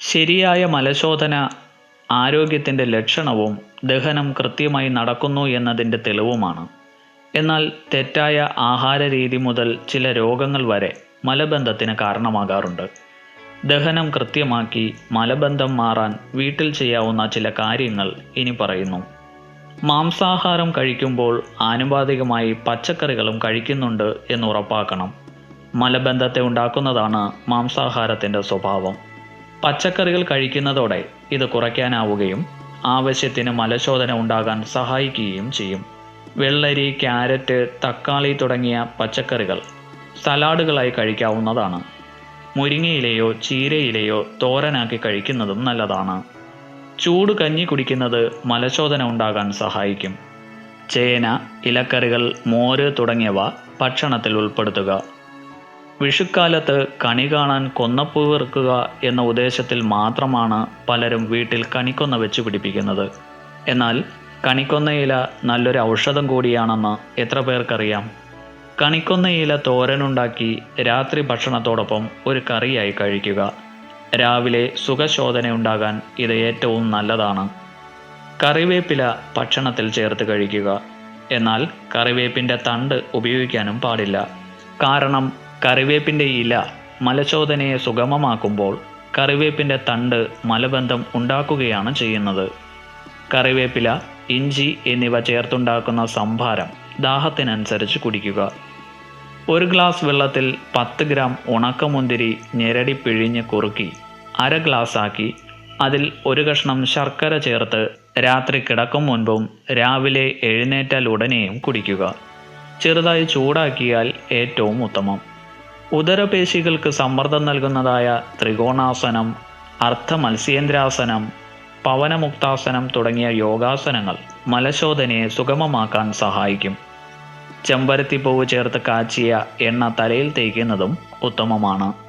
ശരിയായ മലശോധന ആരോഗ്യത്തിന്റെ ലക്ഷണവും ദഹനം കൃത്യമായി നടക്കുന്നു എന്നതിന്റെ തെളിവുമാണ്. എന്നാൽ തെറ്റായ ആഹാര രീതി മുതൽ ചില രോഗങ്ങൾ വരെ മലബന്ധത്തിന് കാരണമാകാറുണ്ട്. ദഹനം കൃത്യമാക്കി മലബന്ധം മാറാൻ വീട്ടിൽ ചെയ്യാവുന്ന ചില കാര്യങ്ങൾ ഇനി പറയുന്നു. മാംസാഹാരം കഴിക്കുമ്പോൾ ആനുപാതികമായി പച്ചക്കറികളും കഴിക്കുന്നുണ്ട് എന്ന് ഉറപ്പാക്കണം. മലബന്ധത്തെ ഉണ്ടാക്കുന്നതാണ് മാംസാഹാരത്തിന്റെ സ്വഭാവം. പച്ചക്കറികൾ കഴിക്കുന്നതോടെ ഇത് കുറയ്ക്കാനാവുകയും ആവശ്യത്തിന് മലശോധന ഉണ്ടാകാൻ സഹായിക്കുകയും ചെയ്യും. വെള്ളരി ക്യാരറ്റ് തക്കാളി തുടങ്ങിയ പച്ചക്കറികൾ സലാഡുകളായി കഴിക്കാവുന്നതാണ്. മുരിങ്ങയിലയോ ചീരയിലയോ തോരനാക്കി കഴിക്കുന്നതും നല്ലതാണ്. ചൂട് കഞ്ഞി കുടിക്കുന്നത് മലശോധന ഉണ്ടാകാൻ സഹായിക്കും. ചേന ഇലക്കറികൾ മോര് തുടങ്ങിയവ ഭക്ഷണത്തിൽ ഉൾപ്പെടുത്തുക. വിഷുക്കാലത്ത് കണി കാണാൻ കൊന്നപ്പൂ വെറുക്കുക എന്ന ഉദ്ദേശത്തിൽ മാത്രമാണ് പലരും വീട്ടിൽ കണിക്കൊന്ന വെച്ച് പിടിപ്പിക്കുന്നത്. എന്നാൽ കണിക്കൊന്ന ഇല നല്ലൊരു ഔഷധം കൂടിയാണെന്ന് എത്ര പേർക്കറിയാം? കണിക്കൊന്നയില തോരനുണ്ടാക്കി രാത്രി ഭക്ഷണത്തോടൊപ്പം ഒരു കറിയായി കഴിക്കുക. രാവിലെ സുഖശോധന ഉണ്ടാകാൻ ഇത് ഏറ്റവും നല്ലതാണ്. കറിവേപ്പില ഭക്ഷണത്തിൽ ചേർത്ത് കഴിക്കുക. എന്നാൽ കറിവേപ്പിന്റെ തണ്ട് ഉപയോഗിക്കാനും പാടില്ല. കാരണം കറിവേപ്പിന്റെ ഇല മലശോധനയെ സുഗമമാക്കുമ്പോൾ കറിവേപ്പിന്റെ തണ്ട് മലബന്ധം ഉണ്ടാക്കുകയാണ് ചെയ്യുന്നത്. കറിവേപ്പില ഇഞ്ചി എന്നിവ ചേർത്തുണ്ടാക്കുന്ന സംഭാരം ദാഹത്തിനനുസരിച്ച് കുടിക്കുക. ഒരു ഗ്ലാസ് വെള്ളത്തിൽ പത്ത് ഗ്രാം ഉണക്കമുന്തിരി ഞെരടി പിഴിഞ്ഞ് കുറുക്കി അര ഗ്ലാസ് ആക്കി അതിൽ ഒരു കഷ്ണം ശർക്കര ചേർത്ത് രാത്രി കിടക്കും മുൻപും രാവിലെ എഴുന്നേറ്റാൽ ഉടനെയും കുടിക്കുക. ചെറുതായി ചൂടാക്കിയാൽ ഏറ്റവും ഉത്തമം. ഉദരപേശികൾക്ക് സമ്മർദ്ദം നൽകുന്നതായ ത്രികോണാസനം അർത്ഥ മത്സ്യേന്ദ്രാസനം പവനമുക്താസനം തുടങ്ങിയ യോഗാസനങ്ങൾ മലശോധനയെ സുഗമമാക്കാൻ സഹായിക്കും. ചെമ്പരത്തിപ്പൂവ് ചേർത്ത് കാച്ചിയ എണ്ണ തലയിൽ തേക്കുന്നതും ഉത്തമമാണ്.